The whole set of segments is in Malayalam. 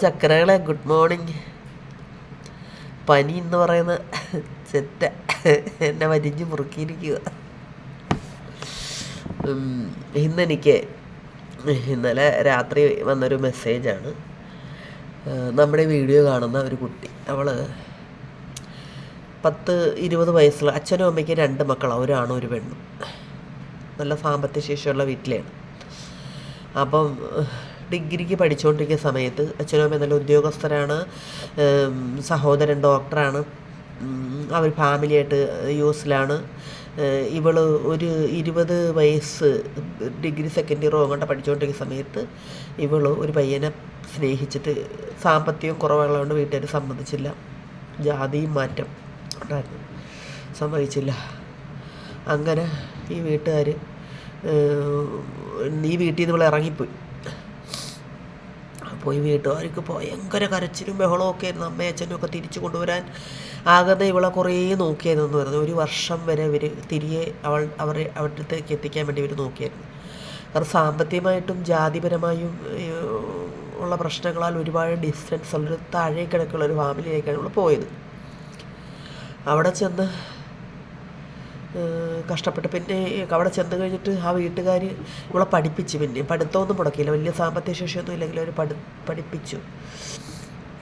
ചക്കരകളെ ഗുഡ് മോർണിംഗ് പനി എന്ന് പറയുന്ന ചെറ്റ എന്നെ വരിഞ്ഞ് മുറുക്കിയിരിക്കുക ഇന്നെനിക്ക് ഇന്നലെ രാത്രി വന്നൊരു മെസ്സേജാണ്. നമ്മുടെ വീഡിയോ കാണുന്ന ഒരു കുട്ടി. അവൾ പത്ത് ഇരുപത് വയസ്സുള്ള അച്ഛനും അമ്മയ്ക്കും രണ്ട് മക്കളാണ് ഒരാണും ഒരു പെണ്ണും. നല്ല സാമ്പത്തിക ശേഷിയുള്ള വീട്ടിലാണ് അപ്പം ഡിഗ്രിക്ക് പഠിച്ചുകൊണ്ടിരിക്കുന്ന സമയത്ത് അച്ഛനും അമ്മയും നല്ല ഉദ്യോഗസ്ഥരാണ് സഹോദരൻ ഡോക്ടറാണ് അവർ ഫാമിലിയായിട്ട് യു എസിലാണ് ഇവൾ ഒരു ഇരുപത് വയസ്സ് ഡിഗ്രി സെക്കൻഡ് ഇയറോ അങ്ങോട്ട് പഠിച്ചുകൊണ്ടിരിക്കുന്ന സമയത്ത് ഇവൾ ഒരു പയ്യനെ സ്നേഹിച്ചിട്ട് സാമ്പത്തികം കുറവുള്ളതുകൊണ്ട് വീട്ടുകാർ സമ്മതിച്ചില്ല. ജാതിയും മാറ്റം ഉണ്ടായിരുന്നു. സമ്മതിച്ചില്ല. അങ്ങനെ ഈ വീട്ടുകാർ ഈ വീട്ടിൽ നിന്ന് ഇറങ്ങിപ്പോയി. ഈ വീട്ടുകാർക്ക് ഭയങ്കര കരച്ചിലും ബഹളവും ഒക്കെ ആയിരുന്നു. അമ്മയും അച്ഛനും ഒക്കെ തിരിച്ചു കൊണ്ടുവരാൻ ആകുന്ന ഇവളെ കുറേ നോക്കിയായിരുന്നു പറഞ്ഞു ഒരു വർഷം വരെ ഇവർ തിരികെ അവൾ അവർ അവിടത്തേക്ക് എത്തിക്കാൻ വേണ്ടി ഇവർ നോക്കിയായിരുന്നു. കാരണം സാമ്പത്തികമായിട്ടും ജാതിപരമായും ഉള്ള പ്രശ്നങ്ങളാൽ ഒരുപാട് ഡിസ്റ്റൻസ് ഉള്ളൊരു താഴെ കിടക്കുള്ള ഒരു ഫാമിലിയിലേക്കാണ് ഇവൾ പോയത്. അവിടെ ചെന്ന് കഷ്ടപ്പെട്ട്. പിന്നെ അവിടെ ചെന്ന് കഴിഞ്ഞിട്ട് ആ വീട്ടുകാർ ഇവളെ പഠിപ്പിച്ച് പിന്നെ പഠിത്തമൊന്നും മുടക്കിയില്ല. വലിയ സാമ്പത്തിക ശേഷിയൊന്നും ഇല്ലെങ്കിൽ അവർ പഠി പഠിപ്പിച്ചു.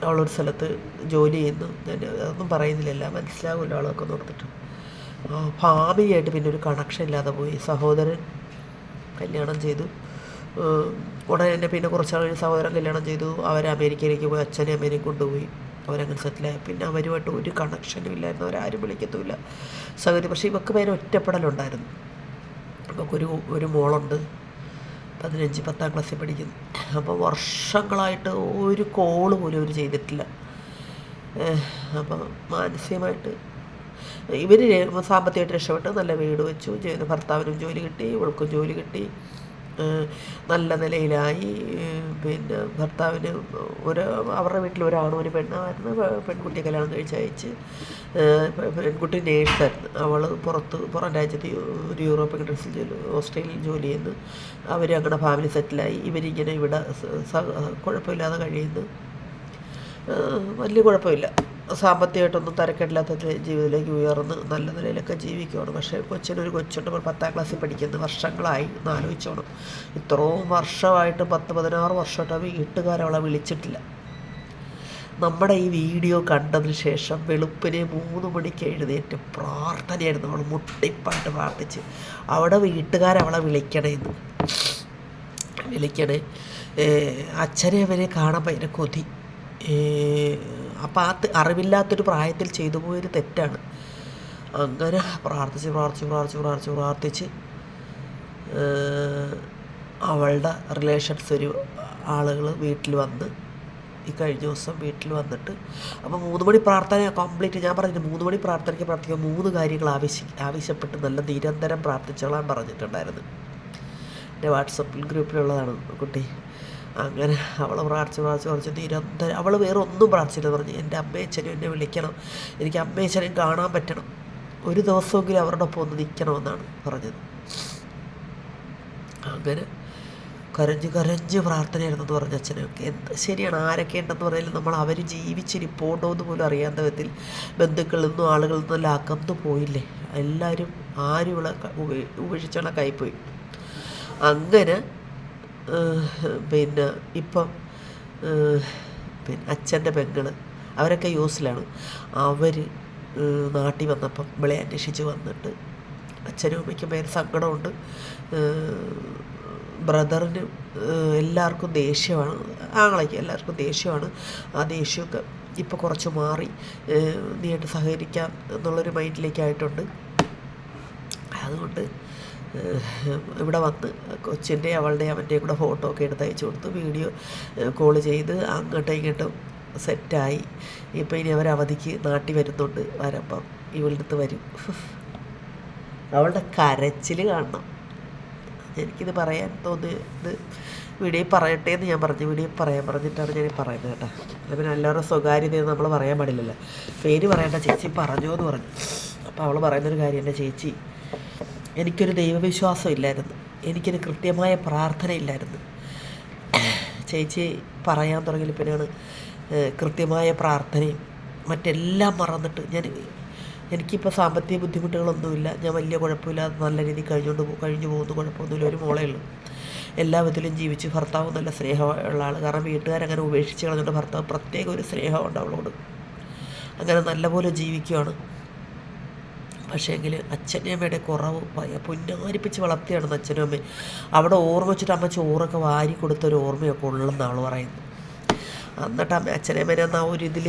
അവളൊരു സ്ഥലത്ത് ജോലി ചെയ്യുന്നു. ഞാൻ അതൊന്നും പറയുന്നില്ല. എല്ലാം മനസ്സിലാവുമല്ലോ അവളൊക്കെ നോർത്തിട്ട് ഫാമിലിയായിട്ട് പിന്നെ ഒരു കണക്ഷൻ ഇല്ലാതെ പോയി. സഹോദരൻ കല്യാണം ചെയ്തു. ഉടനെ തന്നെ പിന്നെ കുറച്ചാൾ സഹോദരൻ കല്യാണം ചെയ്തു. അവർ അമേരിക്കയിലേക്ക് പോയി. അച്ഛനെ അമേരിക്ക കൊണ്ടുപോയി. സെറ്റിലായി. പിന്നെ അവരുമായിട്ട് ഒരു കണക്ഷനും ഇല്ലായിരുന്നു. അവരാരും വിളിക്കത്തുമില്ല. സൗകര്യം പക്ഷേ ഇവക്ക് പേര് ഒറ്റപ്പെടലുണ്ടായിരുന്നു. ഇവക്കൊരു ഒരു മോളുണ്ട്. പതിനഞ്ച് പത്താം ക്ലാസ്സിൽ പഠിക്കുന്നു. അപ്പോൾ വർഷങ്ങളായിട്ട് ഒരു കോൾ പോലും അവർ ചെയ്തിട്ടില്ല. അപ്പം മാനസികമായിട്ട് ഇവർ സാമ്പത്തികമായിട്ട് രക്ഷപ്പെട്ട്. നല്ല വീട് വെച്ചു. ഭർത്താവിനും ജോലി കിട്ടി. ഇവൾക്കും ജോലി കിട്ടി. നല്ല നിലയിലായി. പിന്നെ ഭർത്താവിന് ഒരു അവരുടെ വീട്ടിൽ ഒരാണും ഒരു പെണ്ണായിരുന്നു. പെൺകുട്ടിയെ കല്യാണം കഴിച്ച് അയച്ച് പെൺകുട്ടി നേഴ്സായിരുന്നു. അവൾ പുറത്ത് പുറം രാജ്യത്ത് ഒരു യൂറോപ്യൻ കൺട്രീസിൽ ജോലി ഓസ്ട്രേലിയയിൽ ജോലി ചെയ്യുന്നു. അവർ അങ്ങനെ ഫാമിലി സെറ്റിലായി. ഇവരിങ്ങനെ ഇവിടെ കുഴപ്പമില്ലാതെ കഴിയുന്നു. വലിയ കുഴപ്പമില്ല. സാമ്പത്തികമായിട്ടൊന്നും തരക്കേടില്ലാത്ത ജീവിതത്തിലേക്ക് ഉയർന്ന് നല്ല നിലയിലൊക്കെ ജീവിക്കുകയാണ്. പക്ഷേ കൊച്ചിനൊരു കൊച്ചുണ്ട് പത്താം ക്ലാസ്സിൽ പഠിക്കുന്നത് വർഷങ്ങളായി എന്ന് ആലോചിച്ചോണം. ഇത്രയും വർഷമായിട്ട് പത്ത് പതിനാറ് വർഷമായിട്ട് വീട്ടുകാരവളെ വിളിച്ചിട്ടില്ല. നമ്മുടെ ഈ വീഡിയോ കണ്ടതിന് ശേഷം വെളുപ്പിനെ മൂന്ന് മണിക്ക് എഴുന്നേറ്റ് പ്രാർത്ഥനയായിരുന്നു അവൾ മുട്ടിപ്പാട്ട് പ്രാർത്ഥിച്ച്. അവിടെ വീട്ടുകാരവളെ വിളിക്കണേന്ന് വിളിക്കണേ അച്ഛനെ അവനെ കാണാൻ ഭയങ്കര കൊതി. അപ്പം ആ അറിവില്ലാത്തൊരു പ്രായത്തിൽ ചെയ്തു പോയൊരു തെറ്റാണ്. അങ്ങനെ പ്രാർത്ഥിച്ച് പ്രാർത്ഥിച്ച് പ്രാർത്ഥിച്ച് പ്രാർത്ഥിച്ച് പ്രാർത്ഥിച്ച് അവളുടെ റിലേഷൻസ് ഒരു ആളുകൾ വീട്ടിൽ വന്ന് ഈ കഴിഞ്ഞ ദിവസം വീട്ടിൽ വന്നിട്ട് അപ്പോൾ മൂന്ന് മണി പ്രാർത്ഥന കംപ്ലീറ്റ് ഞാൻ പറഞ്ഞിട്ട് മൂന്ന് മണി പ്രാർത്ഥനയ്ക്ക് പ്രാർത്ഥിക്കാൻ മൂന്ന് കാര്യങ്ങൾ ആവശ്യ ആവശ്യപ്പെട്ട് നല്ല നിരന്തരം പ്രാർത്ഥിച്ചോളാൻ പറഞ്ഞിട്ടുണ്ടായിരുന്നു. എന്റെ വാട്സപ്പിൽ ഗ്രൂപ്പിലുള്ളതാണ് കുട്ടി. അങ്ങനെ അവൾ പ്രാർത്ഥിച്ച് പ്രാർത്ഥിച്ച് പ്രാർത്ഥിച്ച് നിരന്തരം അവൾ വേറെ ഒന്നും പ്രാർത്ഥിച്ചില്ല. പറഞ്ഞു എന്റെ അമ്മയച്ഛനും എന്നെ വിളിക്കണം. എനിക്ക് അമ്മയച്ഛനെയും കാണാൻ പറ്റണം. ഒരു ദിവസമെങ്കിലും അവരുടെ ഒപ്പം ഒന്ന് നിൽക്കണമെന്നാണ് പറഞ്ഞത്. അങ്ങനെ കരഞ്ഞ് കരഞ്ഞ് പ്രാർത്ഥനയായിരുന്നെന്ന് പറഞ്ഞ അച്ഛനൊക്കെ. എന്ത് ശരിയാണ്? ആരൊക്കെ ഉണ്ടെന്ന് പറഞ്ഞാലും നമ്മൾ അവർ ജീവിച്ചിരിപ്പോണ്ടോ എന്ന് പോലും അറിയാത്ത വിധത്തിൽ ബന്ധുക്കളിൽ നിന്നും ആളുകളിൽ നിന്നും എല്ലാം അകന്നു പോയില്ലേ? എല്ലാവരും ആരും ഇവിടെ ഉപേക്ഷിച്ചുള്ള കൈപ്പോയി അങ്ങനെ ഏഹ്, പിന്നെ ഇപ്പം പിന്നെ അച്ഛന്റെ പെങ്ങൾ അവരൊക്കെ യൂസിലാണ്. അവർ നാട്ടിൽ വന്നപ്പം ഇവളെ അന്വേഷിച്ച് വന്നിട്ട് അച്ഛനും അമ്മയ്ക്കും പേര് സങ്കടമുണ്ട്. ബ്രദറിന് എല്ലാവർക്കും ദേഷ്യമാണ്. ആങ്ങളയ്ക്ക് എല്ലാവർക്കും ദേഷ്യമാണ്. ആ ദേഷ്യമൊക്കെ ഇപ്പോൾ കുറച്ച് മാറി. നീയായിട്ട് സഹകരിക്കാം എന്നുള്ളൊരു മൈൻഡിലേക്കായിട്ടുണ്ട് അതുകൊണ്ട് ഇവിടെ വന്ന് കൊച്ചിന്റെ അവളുടെ അവന്റെയും കൂടെ ഫോട്ടോ ഒക്കെ എടുത്ത് അയച്ചു കൊടുത്ത്. വീഡിയോ കോൾ ചെയ്ത് അങ്ങോട്ടും ഇങ്ങോട്ടും സെറ്റായി. ഇപ്പോൾ ഇനി അവർ അവധിക്ക് നാട്ടിൽ വരുന്നുണ്ട് വരപ്പം. ഇവളുടെ വരും. അവളുടെ കരച്ചിൽ കാണണം. എനിക്കിത് പറയാൻ തോന്നിയത് വീഡിയോ പറയട്ടെ എന്ന് ഞാൻ പറഞ്ഞു. വീഡിയോ പറയാൻ പറഞ്ഞിട്ടാണ് ഞാൻ പറയുന്നത് കേട്ടോ. പിന്നെ എല്ലാവരുടെ സ്വകാര്യത നമ്മൾ പറയാൻ പാടില്ലല്ലോ. പേര് പറയേണ്ട ചേച്ചി പറഞ്ഞോ എന്ന് പറഞ്ഞു. അപ്പോൾ അവൾ പറയുന്നൊരു കാര്യം എന്റെ ചേച്ചി എനിക്കൊരു ദൈവവിശ്വാസം ഇല്ലായിരുന്നു എനിക്കൊരു കൃത്യമായ പ്രാർത്ഥന ഇല്ലായിരുന്നു ചേച്ചി പറയാൻ തുടങ്ങിയ പിന്നെയാണ് കൃത്യമായ പ്രാർത്ഥനയും മറ്റെല്ലാം മറന്നിട്ട് ഞാൻ എനിക്കിപ്പോൾ സാമ്പത്തിക ബുദ്ധിമുട്ടുകളൊന്നുമില്ല. ഞാൻ വലിയ കുഴപ്പമില്ലാതെ നല്ല രീതിയിൽ കഴിഞ്ഞുകൊണ്ട് പോ- കഴിഞ്ഞു പോകുന്നു. കുഴപ്പമൊന്നുമില്ല. ഒരു മോളേ ഉള്ളൂ. എല്ലാ വിധത്തിലും ജീവിച്ച് ഭർത്താവ് നല്ല സ്നേഹമുള്ള ആൾ കാരണം വീട്ടുകാരങ്ങനെ ഉപേക്ഷിച്ച് കളഞ്ഞിട്ട് ഭർത്താവ് പ്രത്യേക ഒരു സ്നേഹമുണ്ട് അവളോട്. അങ്ങനെ നല്ലപോലെ ജീവിക്കുകയാണ് പക്ഷേ എങ്കിൽ അച്ഛന്റെ അമ്മയുടെ കുറവ് പുന്നാരിപ്പിച്ച് വളർത്തിയാണെന്ന് അച്ഛനും അമ്മയും. അവിടെ ഓർമ്മ വെച്ചിട്ട് അമ്മ ചോറൊക്കെ വാരി കൊടുത്തൊരു ഓർമ്മയൊക്കെ ഉള്ളെന്ന് അവൾ പറയുന്നു എന്നിട്ട് അമ്മ അച്ഛനെ അമ്മേനെ ആ ഒരു ഇതിൽ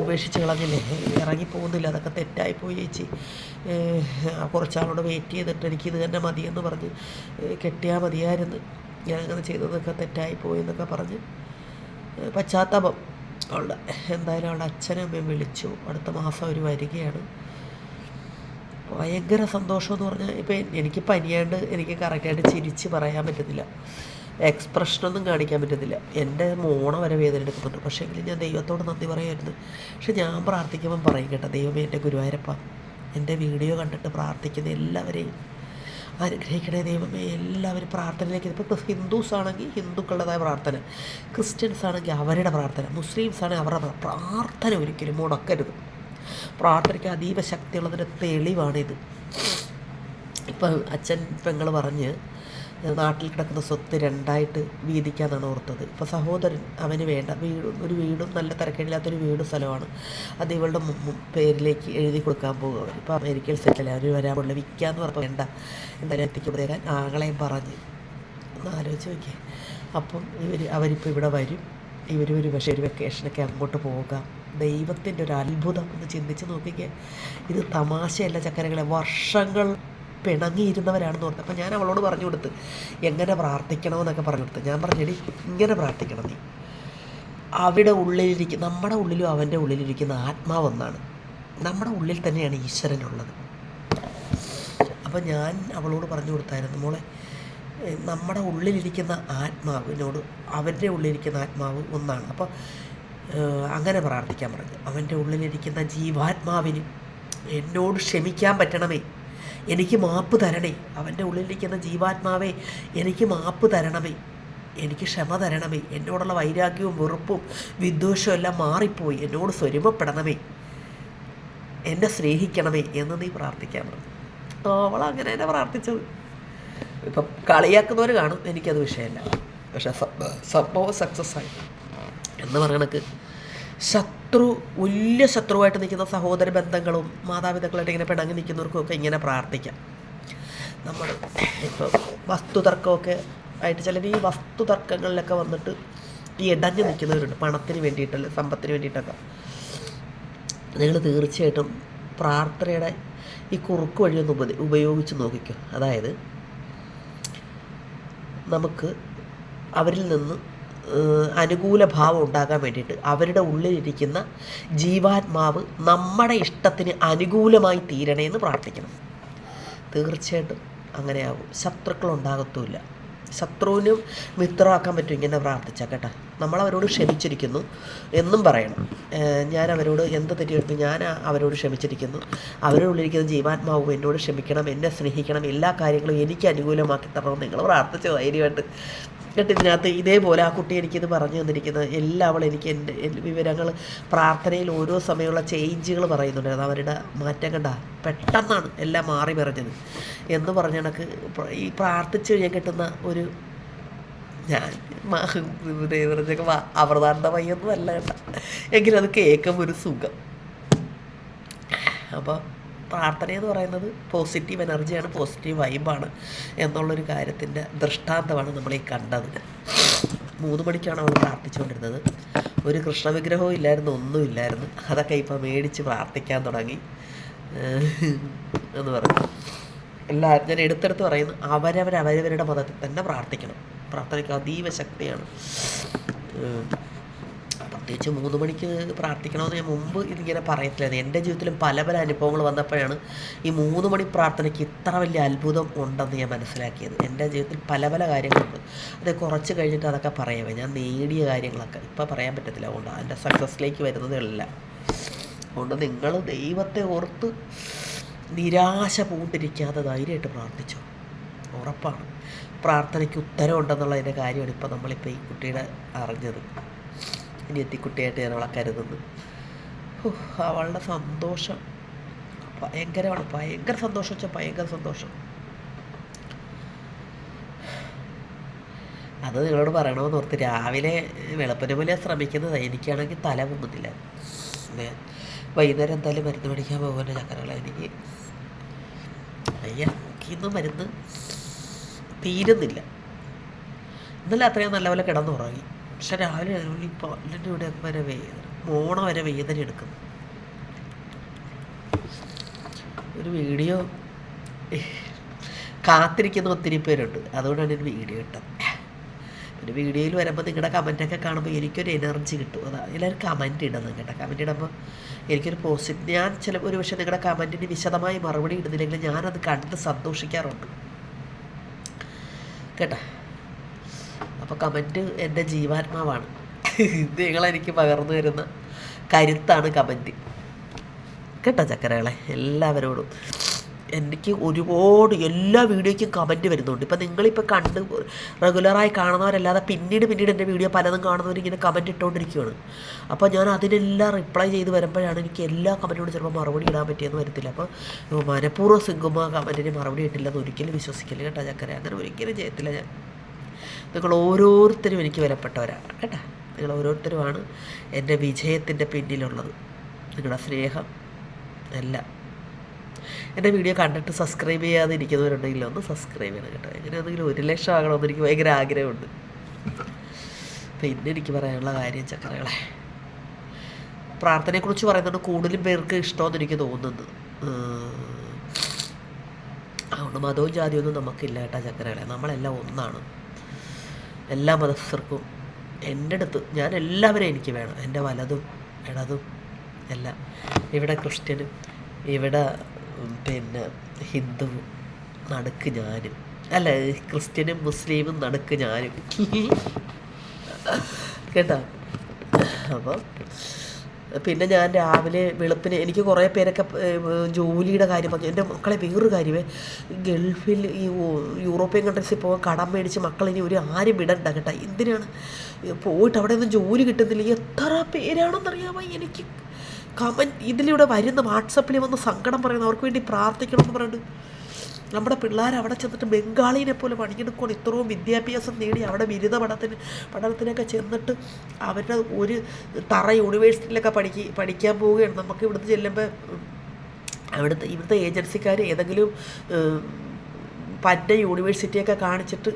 ഉപേക്ഷിച്ച് കളഞ്ഞില്ലേ? ഇറങ്ങി പോകുന്നില്ല. അതൊക്കെ തെറ്റായിപ്പോയി ചേച്ചി. കുറച്ചാളോട് വെയിറ്റ് ചെയ്തിട്ട് എനിക്ക് ഇത് തന്നെ മതിയെന്ന് പറഞ്ഞ് കെട്ടിയാൽ മതിയായിരുന്നു. ഞാൻ അങ്ങനെ ചെയ്തതൊക്കെ തെറ്റായിപ്പോയി എന്നൊക്കെ പറഞ്ഞ് പശ്ചാത്താപം അവളുടെ. എന്തായാലും അവളുടെ അച്ഛനും അമ്മയും വിളിച്ചു. അടുത്ത മാസം അവർ വരികയാണ്. ഭയങ്കര സന്തോഷം എന്ന് പറഞ്ഞാൽ ഇപ്പം എനിക്ക് പനിയാണ്ട് എനിക്ക് കറക്റ്റായിട്ട് ചിരിച്ച് പറയാൻ പറ്റുന്നില്ല എക്സ്പ്രഷനൊന്നും കാണിക്കാൻ പറ്റുന്നില്ല എന്റെ മോണ വരെ വേദന എടുക്കുന്നുണ്ട്. പക്ഷേ എങ്കിലും ഞാൻ ദൈവത്തോട് നന്ദി പറയുമായിരുന്നു പക്ഷെ ഞാൻ പ്രാർത്ഥിക്കുമ്പം പറയും കേട്ടോ ദൈവമേ എന്റെ ഗുരുവായൂരപ്പ എന്റെ വീഡിയോ കണ്ടിട്ട് പ്രാർത്ഥിക്കുന്ന എല്ലാവരെയും അനുഗ്രഹിക്കണേ ദൈവമേ. എല്ലാവരും പ്രാർത്ഥനയിലേക്ക് ഇപ്പോൾ ഹിന്ദുസ് ആണെങ്കിൽ ഹിന്ദുക്കളുടേതായ പ്രാർത്ഥന. ക്രിസ്ത്യൻസ് ആണെങ്കിൽ അവരുടെ പ്രാർത്ഥന. മുസ്ലിംസ് ആണെങ്കിൽ അവരുടെ പ്ര- പ്രാർത്ഥന ഒരിക്കലും മുടക്കരുത്. പ്രാർത്ഥനയ്ക്ക് അതീവ ശക്തിയുള്ളതിന്റെ തെളിവാണിത്. ഇപ്പം അച്ഛൻ പെങ്ങൾ പറഞ്ഞ് നാട്ടിൽ കിടക്കുന്ന സ്വത്ത് രണ്ടായിട്ട് വീതിക്കാന്നാണ് ഓർത്തത്. ഇപ്പോൾ സഹോദരൻ അവന് വേണ്ട. വീടും ഒരു വീടും നല്ല തിരക്കേടില്ലാത്തൊരു വീടും സ്ഥലമാണ്. അത് ഇവളുടെ പേരിലേക്ക് എഴുതി കൊടുക്കാൻ പോകുക ഇപ്പോൾ അമേരിക്കയിൽ സെറ്റിൽ അവർ വരാൻ പോലെ വിൽക്കാന്ന് പറഞ്ഞപ്പോൾ വേണ്ട. എന്തായാലും എത്തിക്കുമ്പോഴേക്കാൻ ആങ്ങളെയും പറഞ്ഞ്. ഒന്ന് ആലോചിച്ച് നോക്കിയേ. അപ്പം ഇവർ അവരിപ്പോൾ ഇവിടെ വരും. ഇവർ ഒരു പക്ഷേ ഒരു വെക്കേഷനൊക്കെ അങ്ങോട്ട് പോകാം ദൈവത്തിന്റെ ഒരു അത്ഭുതം ഒന്ന് ചിന്തിച്ച് നോക്കിക്കേ. ഇത് തമാശയല്ല ചക്കരകളെ. വർഷങ്ങൾ പിണങ്ങിയിരുന്നവരാണെന്ന് പറഞ്ഞു അപ്പം ഞാൻ അവളോട് പറഞ്ഞു കൊടുത്ത് എങ്ങനെ പ്രാർത്ഥിക്കണമെന്നൊക്കെ പറഞ്ഞു കൊടുത്ത്. ഞാൻ പറഞ്ഞെടി ഇങ്ങനെ പ്രാർത്ഥിക്കണം നീ. അവിടെ ഉള്ളിലിരിക്കുന്ന നമ്മുടെ ഉള്ളിലും അവന്റെ ഉള്ളിലിരിക്കുന്ന ആത്മാവെന്നാണ്. നമ്മുടെ ഉള്ളിൽ തന്നെയാണ് ഈശ്വരനുള്ളത്. അപ്പം ഞാൻ അവളോട് പറഞ്ഞു കൊടുത്തായിരുന്നു മോളെ നമ്മുടെ ഉള്ളിലിരിക്കുന്ന ആത്മാവിനോട് അവന്റെ ഉള്ളിലിരിക്കുന്ന ആത്മാവ് ഒന്നാണ്. അപ്പോൾ അങ്ങനെ പ്രാർത്ഥിക്കാൻ പറഞ്ഞു. അവന്റെ ഉള്ളിലിരിക്കുന്ന ജീവാത്മാവിന് എന്നോട് ക്ഷമിക്കാൻ പറ്റണമേ. എനിക്ക് മാപ്പ് തരണേ. അവന്റെ ഉള്ളിലിരിക്കുന്ന ജീവാത്മാവേ എനിക്ക് മാപ്പ് തരണമേ. എനിക്ക് ക്ഷമ തരണമേ. എന്നോടുള്ള വൈരാഗ്യവും വെറുപ്പും വിദ്വേഷവും എല്ലാം മാറിപ്പോയി. എന്നോട് സ്വരുമപ്പെടണമേ എന്നെ സ്നേഹിക്കണമേ എന്ന് നീ പ്രാർത്ഥിക്കാൻ പറഞ്ഞു. അവൾ അങ്ങനെ തന്നെ പ്രാർത്ഥിച്ചത് ഇപ്പം കളിയാക്കുന്നവർ കാണും. എനിക്കത് വിഷയമല്ല. പക്ഷെ സംഭവം സക്സസ് ആയി. എന്ന് പറയണക്ക് ശത്രു വലിയ ശത്രുവായിട്ട് നിൽക്കുന്ന സഹോദര ബന്ധങ്ങളും മാതാപിതാക്കളായിട്ട് ഇങ്ങനെ പിണങ്ങി നിൽക്കുന്നവർക്കും ഒക്കെ ഇങ്ങനെ പ്രാർത്ഥിക്കാം. നമ്മൾ ഇപ്പോൾ വസ്തുതർക്കമൊക്കെ ആയിട്ട് ചിലർ ഈ വസ്തുതർക്കങ്ങളിലൊക്കെ വന്നിട്ട് ഈ ഇടഞ്ഞു നിൽക്കുന്നവരുണ്ട്. പണത്തിന് വേണ്ടിയിട്ടല്ല സമ്പത്തിന് വേണ്ടിയിട്ടൊക്കെ. നിങ്ങൾ തീർച്ചയായിട്ടും പ്രാർത്ഥനയുടെ ഈ കുറുക്ക് വഴിയൊന്ന് ഉപ ഉപയോഗിച്ച് നോക്കിക്കോ. അതായത് നമുക്ക് അവരിൽ നിന്ന് അനുകൂല ഭാവം ഉണ്ടാകാൻ വേണ്ടിയിട്ട് അവരുടെ ഉള്ളിലിരിക്കുന്ന ജീവാത്മാവ് നമ്മുടെ ഇഷ്ടത്തിന് അനുകൂലമായി തീരണേ എന്ന് പ്രാർത്ഥിക്കണം. തീർച്ചയായിട്ടും അങ്ങനെയാവും. ശത്രുക്കൾ ഉണ്ടാകത്തുമില്ല. ശത്രുവിനും മിത്രമാക്കാൻ പറ്റും ഇങ്ങനെ പ്രാർത്ഥിച്ചാൽ കേട്ടോ. നമ്മൾ അവരോട് ക്ഷമിച്ചിരിക്കുന്നു എന്നും പറയണം. ഞാൻ അവരോട് എന്ത് തെറ്റിയെടുത്തു ഞാൻ അവരോട് ക്ഷമിച്ചിരിക്കുന്നു. അവരുടെ ജീവാത്മാവ് എന്നോട് ക്ഷമിക്കണം എന്നെ സ്നേഹിക്കണം എല്ലാ കാര്യങ്ങളും എനിക്ക് അനുകൂലമാക്കി തരണം നിങ്ങൾ പ്രാർത്ഥിച്ച ധൈര്യമായിട്ട്. എന്നിട്ട് ഇതിനകത്ത് ഇതേപോലെ ആ കുട്ടി എനിക്കിത് പറഞ്ഞു തന്നിരിക്കുന്നത് എല്ലാം അവൾ എനിക്ക് എന്റെ വിവരങ്ങൾ പ്രാർത്ഥനയിൽ ഓരോ സമയമുള്ള ചേഞ്ചുകൾ പറയുന്നുണ്ട് അവരുടെ മാറ്റം കണ്ട പെട്ടെന്നാണ് എല്ലാം മാറി മറിഞ്ഞത്. എന്ന് പറഞ്ഞ കണക്ക് ഈ പ്രാർത്ഥിച്ച് കഴിഞ്ഞാൽ കിട്ടുന്ന ഒരു ഞാൻ ദേവറച്ചൊക്കെ അപ്രധാനമയൊന്നും അല്ല കേട്ടോ. എങ്കിലും അത് കേൾക്കുമ്പോൾ ഒരു സുഖം. അപ്പോൾ പ്രാർത്ഥന എന്ന് പറയുന്നത് പോസിറ്റീവ് എനർജിയാണ് പോസിറ്റീവ് വൈബാണ് എന്നുള്ളൊരു കാര്യത്തിന്റെ ദൃഷ്ടാന്തമാണ് നമ്മൾ ഈ കണ്ടത്. മൂന്ന് മണിക്കാണ് അവൾ പ്രാർത്ഥിച്ചുകൊണ്ടിരുന്നത്. ഒരു കൃഷ്ണവിഗ്രഹവും ഇല്ലായിരുന്നു ഒന്നും ഇല്ലായിരുന്നു. അതൊക്കെ ഇപ്പോൾ മേടിച്ച് പ്രാർത്ഥിക്കാൻ തുടങ്ങി. എന്ന് പറഞ്ഞു. എല്ലാ ഞാൻ എടുത്തെടുത്ത് പറയുന്നു അവരവരവരവരുടെ മതത്തിൽ തന്നെ പ്രാർത്ഥിക്കണം. പ്രാർത്ഥനയ്ക്ക് അതീവ ശക്തിയാണ്. പ്രത്യേകിച്ച് മൂന്ന് മണിക്ക് പ്രാർത്ഥിക്കണമെന്ന് ഞാൻ മുമ്പ് ഇതിങ്ങനെ പറയത്തില്ലായിരുന്നു. എന്റെ ജീവിതത്തിലും പല പല അനുഭവങ്ങൾ വന്നപ്പോഴാണ് ഈ മൂന്ന് മണി പ്രാർത്ഥനയ്ക്ക് ഇത്ര വലിയ അത്ഭുതം ഉണ്ടെന്ന് ഞാൻ മനസ്സിലാക്കിയത്. എന്റെ ജീവിതത്തിൽ പല പല കാര്യങ്ങളുണ്ട്. അത് കുറച്ച് കഴിഞ്ഞിട്ട് അതൊക്കെ പറയാമേ ഞാൻ നേടിയ കാര്യങ്ങളൊക്കെ. ഇപ്പം പറയാൻ പറ്റത്തില്ല. അതുകൊണ്ട് എന്റെ സക്സസ്സിലേക്ക് വരുന്നതല്ല അതുകൊണ്ട് നിങ്ങൾ ദൈവത്തെ ഓർത്ത് നിരാശ പൂണ്ടിരിക്കാതെ ധൈര്യമായിട്ട് പ്രാർത്ഥിച്ചോ. ഉറപ്പാണ്. പ്രാർത്ഥനയ്ക്ക് ഉത്തരവുണ്ടെന്നുള്ളതിന്റെ കാര്യമാണ് ഇപ്പോൾ നമ്മളിപ്പോൾ ഈ കുട്ടിയുടെ അറിഞ്ഞത്. ഇനി എത്തിക്കുട്ടിയായിട്ട് ഞാൻ അവളെ കരുതുന്നു അവളുടെ സന്തോഷം. ഭയങ്കരമാണ്. ഭയങ്കര സന്തോഷം വെച്ചാൽ ഭയങ്കര സന്തോഷം. അത് നിങ്ങളോട് പറയണമെന്ന് ഓർത്ത് രാവിലെ വെളുപ്പിന് പോലെ ശ്രമിക്കുന്നത് എനിക്കാണെങ്കിൽ തല പൊങ്ങുന്നില്ല. വൈകുന്നേരം എന്തായാലും മരുന്ന് മേടിക്കാൻ പോകുന്ന ചക്കരകളെ എനിക്ക്. അയ്യ നോക്കിയൊന്നും മരുന്ന് തീരുന്നില്ല. ഇന്നലെ അത്രയും നല്ലപോലെ കിടന്നുറങ്ങി പക്ഷെ രാവിലെ ഈ പല്ലിന്റെ ഇവിടെ വരെ വേദന മോണ വരെ വേദന എടുക്കുന്നു. ഒരു വീഡിയോ കാത്തിരിക്കുന്ന ഒത്തിരി പേരുണ്ട്. അതുകൊണ്ടാണ് ഒരു വീഡിയോ ഇട്ടത്. ഒരു വീഡിയോയിൽ വരുമ്പോൾ നിങ്ങളുടെ കമന്റൊക്കെ കാണുമ്പോൾ എനിക്കൊരു എനർജി കിട്ടും. അതാ എല്ലാവരും കമന്റ് ഇടണം കേട്ടോ കമന്റ് ഇടുമ്പോൾ എനിക്കൊരു പോസിറ്റീവ് ഞാൻ ചില ഒരു പക്ഷേ നിങ്ങളുടെ കമന്റിന് വിശദമായി മറുപടി ഇടുന്നില്ലെങ്കിൽ ഞാനത് കണ്ട് സന്തോഷിക്കാറുണ്ട്. കേട്ടോ? അപ്പോൾ കമന്റ് എന്റെ ജീവാത്മാവാണ്. നിങ്ങളെനിക്ക് പകർന്നു തരുന്ന കരുത്താണ് കമന്റ് കേട്ടോ ചക്കരകളെ? എല്ലാവരോടും. എനിക്ക് ഒരുപാട് എല്ലാ വീഡിയോയ്ക്കും കമന്റ് വരുന്നുണ്ട്. ഇപ്പം നിങ്ങളിപ്പോൾ കണ്ട് റെഗുലറായി കാണുന്നവരല്ലാതെ പിന്നീട് പിന്നീട് എന്റെ വീഡിയോ പലതും കാണുന്നവരിങ്ങനെ കമന്റ് ഇട്ടുകൊണ്ടിരിക്കുകയാണ് അപ്പോൾ ഞാൻ അതിനെല്ലാം റിപ്ലൈ ചെയ്ത് വരുമ്പോഴാണ് എനിക്ക് എല്ലാ കമന്റിനോട് ചിലപ്പോൾ മറുപടി ഇടാൻ പറ്റിയെന്ന് വരത്തില്ല. അപ്പോൾ മനഃപൂർവം സിംഗുമ കമന്റിന് മറുപടി ഇട്ടില്ലെന്ന് ഒരിക്കലും വിശ്വസിക്കില്ല കേട്ടോ ചക്കര? അങ്ങനെ ഒരിക്കലും ചെയ്യത്തില്ല ഞാൻ. നിങ്ങൾ ഓരോരുത്തരും എനിക്ക് വിലപ്പെട്ടവരാണ് കേട്ടോ. നിങ്ങൾ ഓരോരുത്തരുമാണ് എന്റെ വിജയത്തിന്റെ പിന്നിലുള്ളത്. നിങ്ങളുടെ സ്നേഹം എല്ലാം. എന്റെ വീഡിയോ കണ്ടിട്ട് സബ്സ്ക്രൈബ് ചെയ്യാതെ ഇരിക്കുന്നവരുണ്ടെങ്കിൽ ഒന്ന് സബ്സ്ക്രൈബ് ചെയ്യണം കേട്ടോ. എങ്ങനെയാണെങ്കിലും ഒരു ലക്ഷം ആകണമെന്ന് എനിക്ക് ഭയങ്കര ആഗ്രഹമുണ്ട്. പിന്നെ എനിക്ക് പറയാനുള്ള കാര്യം ചക്കരകളെ പ്രാർത്ഥനയെക്കുറിച്ച് പറയുന്നുണ്ട് കൂടുതലും പേർക്ക് ഇഷ്ടമെന്ന് എനിക്ക് തോന്നുന്നത്. അതുകൊണ്ട് മതവും ജാതിയൊന്നും നമുക്കില്ല കേട്ടോ ചക്കരകളെ. നമ്മളെല്ലാം ഒന്നാണ്. എല്ലാ മതസ്ഥർക്കും എന്റെ അടുത്ത് ഞാൻ എല്ലാവരെയും എനിക്ക് വേണം. എന്റെ വലതും ഇടതും എല്ലാം. ഇവിടെ ക്രിസ്ത്യനും ഇവിടെ പിന്നെ ഹിന്ദു നടുക്ക് ഞാനും. അല്ല ക്രിസ്ത്യനും മുസ്ലിമും നടുക്ക് ഞാനും. കേട്ടോ? അപ്പോൾ പിന്നെ ഞാൻ രാവിലെ വെളുപ്പിന് എനിക്ക് കുറേ പേരൊക്കെ ജോലിയുടെ കാര്യം പറഞ്ഞു. എന്റെ മക്കളെ വേറൊരു കാര്യമേ ഗൾഫിൽ ഈ യൂറോപ്യൻ കൺട്രീസിൽ പോകാൻ കടം മേടിച്ച് മക്കളിനി ഒരു ആരും വിടണ്ട കേട്ടോ. എന്തിനാണ്? പോയിട്ട് അവിടെ നിന്ന് ജോലി കിട്ടുന്നില്ല. എത്ര പേരാണെന്നറിയാമോ എനിക്ക് കമന്റ് ഇതിലൂടെ വരുന്ന വാട്സപ്പിൽ വന്ന് സങ്കടം പറയുന്നു. അവർക്ക് വേണ്ടി പ്രാർത്ഥിക്കണം എന്ന് പറഞ്ഞിട്ട്. നമ്മുടെ പിള്ളേർ അവിടെ ചെന്നിട്ട് ബംഗാളിനെ പോലെ പണിയെടുക്കുകയാണ് ഇത്രയും വിദ്യാഭ്യാസം നേടി അവിടെ ബിരുദ പഠനത്തിന് പഠനത്തിനൊക്കെ ചെന്നിട്ട് അവരുടെ ഒരു തറ യൂണിവേഴ്സിറ്റിയിലൊക്കെ പഠിക്ക് പഠിക്കാൻ പോവുകയാണ്. നമുക്ക് ഇവിടുന്ന് ചെല്ലുമ്പോൾ അവിടുത്തെ ഇവിടുത്തെ ഏജൻസിക്കാർ ഏതെങ്കിലും പന്ന യൂണിവേഴ്സിറ്റിയൊക്കെ കാണിച്ചിട്ട്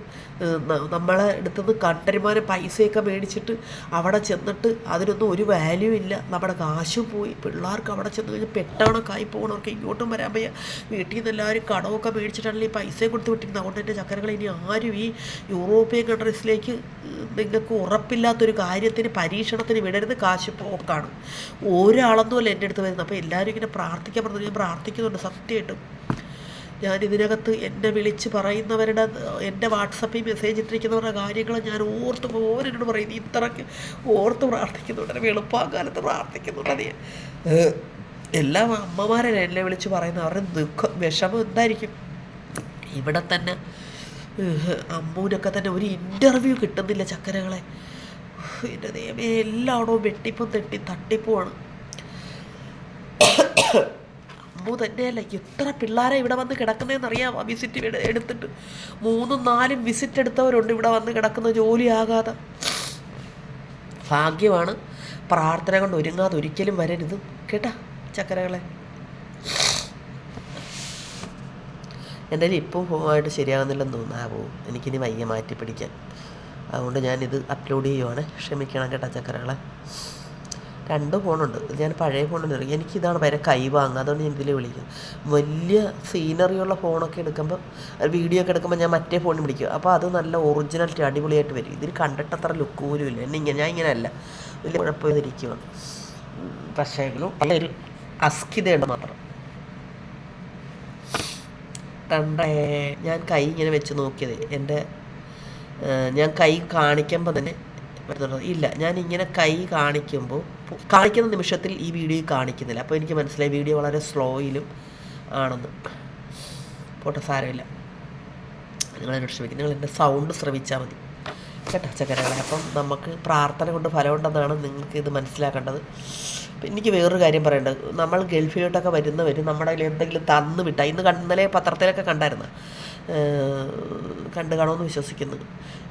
നമ്മളെ അടുത്തുനിന്ന് കണ്ടരുമാനം പൈസയൊക്കെ മേടിച്ചിട്ട് അവിടെ ചെന്നിട്ട് അതിനൊന്നും ഒരു വാല്യൂ ഇല്ല. നമ്മുടെ കാശും പോയി. പിള്ളേർക്ക് അവിടെ ചെന്ന് കഴിഞ്ഞാൽ പെട്ടവണക്കായി പോകണവർക്ക് ഇങ്ങോട്ടും വരാൻ വയ്യ. വീട്ടിൽ നിന്ന് എല്ലാവരും കടമൊക്കെ മേടിച്ചിട്ടാണ് ഈ പൈസയും കൊടുത്ത് വിട്ടിരുന്നത്. അതുകൊണ്ട് എന്റെ ചക്കരകൾ ഇനി ആരും ഈ യൂറോപ്യൻ കൺട്രീസിലേക്ക് നിങ്ങൾക്ക് ഉറപ്പില്ലാത്തൊരു കാര്യത്തിന് പരീക്ഷണത്തിന് വിടരുത്. കാശ് പോക്കാണ്. ഒരാളൊന്നുമല്ല എന്റെ അടുത്ത് വരുന്നത്. അപ്പോൾ എല്ലാവരും ഇങ്ങനെ പ്രാർത്ഥിക്കാൻ പറഞ്ഞു. ഞാൻ പ്രാർത്ഥിക്കുന്നുണ്ട് സത്യമായിട്ടും. ഞാൻ ഇതിനകത്ത് എന്നെ വിളിച്ച് പറയുന്നവരുടെ എന്റെ വാട്സപ്പിൽ മെസ്സേജ് ഇട്ടിരിക്കുന്നവരുടെ കാര്യങ്ങൾ ഞാൻ ഓർത്ത് ഓരോട് പറയും നീ ഇത്രയ്ക്ക് ഓർത്ത് പ്രാർത്ഥിക്കുന്നുണ്ട് വെളുപ്പാകാലത്ത് പ്രാർത്ഥിക്കുന്നുണ്ട് എല്ലാ അമ്മമാരെ എന്നെ വിളിച്ച് പറയുന്ന അവരുടെ ദുഃഖം വിഷമം എന്തായിരിക്കും? ഇവിടെ തന്നെ അമ്മൂനൊക്കെ തന്നെ ഒരു ഇന്റർവ്യൂ കിട്ടുന്നില്ല ചക്കരകളെ. എന്റെ ദൈവമേ എല്ലായിടവും വെട്ടിപ്പും തെട്ടി തട്ടിപ്പുമാണ്. അമ്മു തന്നെയല്ല? എത്ര പിള്ളേരെ ഇവിടെ വന്ന് കിടക്കുന്നതെന്ന് അറിയാമോ? വിസിറ്റ് ഇവിടെ എടുത്തിട്ട്. മൂന്നും നാലും വിസിറ്റ് എടുത്തവരുണ്ട് ഇവിടെ വന്ന് കിടക്കുന്ന ജോലിയാകാതെ ഭാഗ്യമാണ് പ്രാർത്ഥന കൊണ്ട് ഒരുങ്ങാതെ ഒരിക്കലും വരരുത്. കേട്ടാ ചക്കരകളെ? എന്തായാലും ഇപ്പോൾ ഫോമായിട്ട് ശരിയാകുന്നില്ലെന്ന് തോന്നുന്നു. ആ എനിക്കിനി വയ്യ മാറ്റി പിടിക്കാൻ. അതുകൊണ്ട് ഞാനിത് അപ്ലോഡ് ചെയ്യുവാണ്. ക്ഷമിക്കണം കേട്ടോ ചക്കരകളെ. രണ്ട് ഫോണുണ്ട്. ഞാൻ പഴയ ഫോണിൽ എനിക്കിതാണ് വരെ കൈ വാങ്ങുക. അതുകൊണ്ട് ഞാൻ ഇതിൽ വിളിക്കുന്നത് വലിയ സീനറിയുള്ള ഫോണൊക്കെ എടുക്കുമ്പോൾ വീഡിയോ ഒക്കെ എടുക്കുമ്പോൾ ഞാൻ മറ്റേ ഫോണിൽ പിടിക്കും അപ്പോൾ അത് നല്ല ഒറിജിനാലിറ്റി അടിപൊളിയായിട്ട് വരും. ഇതിൽ കണ്ടിട്ടത്ര ലുക്ക് പോലും ഇല്ല. എന്നെ ഇങ്ങനെ ഞാൻ ഇങ്ങനെ അല്ല. വലിയ കുഴപ്പമില്ലാതിരിക്കുകയാണ് പക്ഷേ ഒരു അസ്കിതയുണ്ട് മാത്രം. കണ്ടേ ഞാൻ കൈ ഇങ്ങനെ വെച്ച് നോക്കിയത്. എന്റെ ഞാൻ കൈ കാണിക്കുമ്പോൾ തന്നെ വരുന്നുണ്ടോ? ഇല്ല ഞാൻ ഇങ്ങനെ കൈ കാണിക്കുമ്പോൾ കാണിക്കുന്ന നിമിഷത്തിൽ ഈ വീഡിയോ കാണിക്കുന്നില്ല. അപ്പോൾ എനിക്ക് മനസ്സിലായി വീഡിയോ വളരെ സ്ലോയിലും ആണെന്ന്. പോട്ടെ സാരമില്ല. നിങ്ങൾ ശ്രമിക്കും നിങ്ങൾ എന്റെ സൗണ്ട് ശ്രമിച്ചാൽ മതി. കേട്ടോ ചക്കരകളെ. അപ്പം നമുക്ക് പ്രാർത്ഥന കൊണ്ട് ഫലമുണ്ടെന്നാണ് നിങ്ങൾക്ക് ഇത് മനസ്സിലാക്കേണ്ടത്. എനിക്ക് വേറൊരു കാര്യം പറയേണ്ടത് നമ്മൾ ഗൾഫിലോട്ടൊക്കെ വരുന്നവർ നമ്മുടെ കയ്യിൽ എന്തെങ്കിലും തന്നു വിട്ട. ഇന്ന് ഇന്നലെ പത്രത്തിലൊക്കെ കണ്ടായിരുന്നു? കണ്ടു കാണുമെന്ന് വിശ്വസിക്കുന്നു.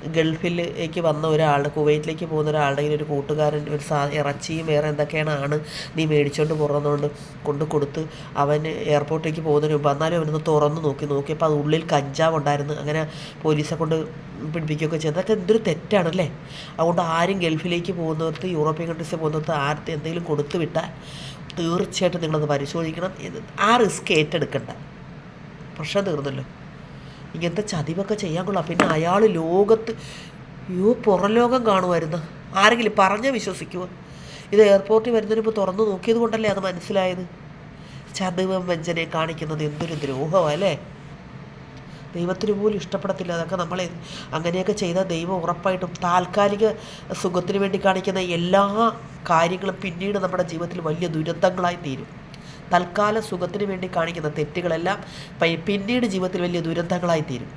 ഗൾഫിലേക്ക് വന്ന ഒരാൾ കുവൈറ്റിലേക്ക് പോകുന്ന ഒരാളുടെ ഒരു കൂട്ടുകാരൻ ഒരു സാ ഇറച്ചിയും വേറെ എന്തൊക്കെയാണ് നീ മേടിച്ചുകൊണ്ട് പുറന്നുകൊണ്ട് കൊണ്ട് കൊടുത്ത് അവൻ എയർപോർട്ടിലേക്ക് പോകുന്നതിന് മുമ്പ് എന്നാലും അവനൊന്ന് തുറന്ന് നോക്കി. നോക്കിയപ്പോൾ അത് ഉള്ളിൽ കഞ്ചാവ് ഉണ്ടായിരുന്നു. അങ്ങനെ പോലീസെ കൊണ്ട് പിടിപ്പിക്കുകയൊക്കെ ചെയ്തു. അതൊക്കെ എന്തൊരു തെറ്റാണല്ലേ? അതുകൊണ്ട് ആരും ഗൾഫിലേക്ക് പോകുന്നവർക്ക് യൂറോപ്യൻ കൺട്രീസിൽ പോകുന്നവർക്ക് ആർക്ക് എന്തെങ്കിലും കൊടുത്തു വിട്ടാൽ തീർച്ചയായിട്ടും നിങ്ങളത് പരിശോധിക്കണം. ആ റിസ്ക് ഏറ്റെടുക്കണ്ട. പ്രശ്നം തീർന്നല്ലോ. ഇങ്ങനത്തെ ചതിവൊക്കെ ചെയ്യാൻ കൊള്ളാം. പിന്നെ അയാൾ ലോകത്ത് യോ പുറം ലോകം കാണുമായിരുന്നു. ആരെങ്കിലും പറഞ്ഞാൽ വിശ്വസിക്കുമോ ഇത് എയർപോർട്ടിൽ വരുന്നതിന് മുമ്പ് തുറന്നു നോക്കിയത് കൊണ്ടല്ലേ അത് മനസ്സിലായത്? ചതിവും വഞ്ചനയെ കാണിക്കുന്നത് എന്തൊരു ദ്രോഹമാണ് അല്ലേ? ദൈവത്തിന് പോലും ഇഷ്ടപ്പെടത്തില്ല അതൊക്കെ നമ്മൾ അങ്ങനെയൊക്കെ ചെയ്താൽ ദൈവം ഉറപ്പായിട്ടും താൽക്കാലിക സുഖത്തിന് വേണ്ടി കാണിക്കുന്ന എല്ലാ കാര്യങ്ങളും പിന്നീട് നമ്മുടെ ജീവിതത്തിൽ വലിയ ദുരന്തങ്ങളായി തീരും. തൽക്കാല സുഖത്തിന് വേണ്ടി കാണിക്കുന്ന തെറ്റുകളെല്ലാം പിന്നീട് ജീവിതത്തിൽ വലിയ ദുരന്തങ്ങളായി തീരും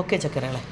ഓക്കെ ചക്കരകളെ.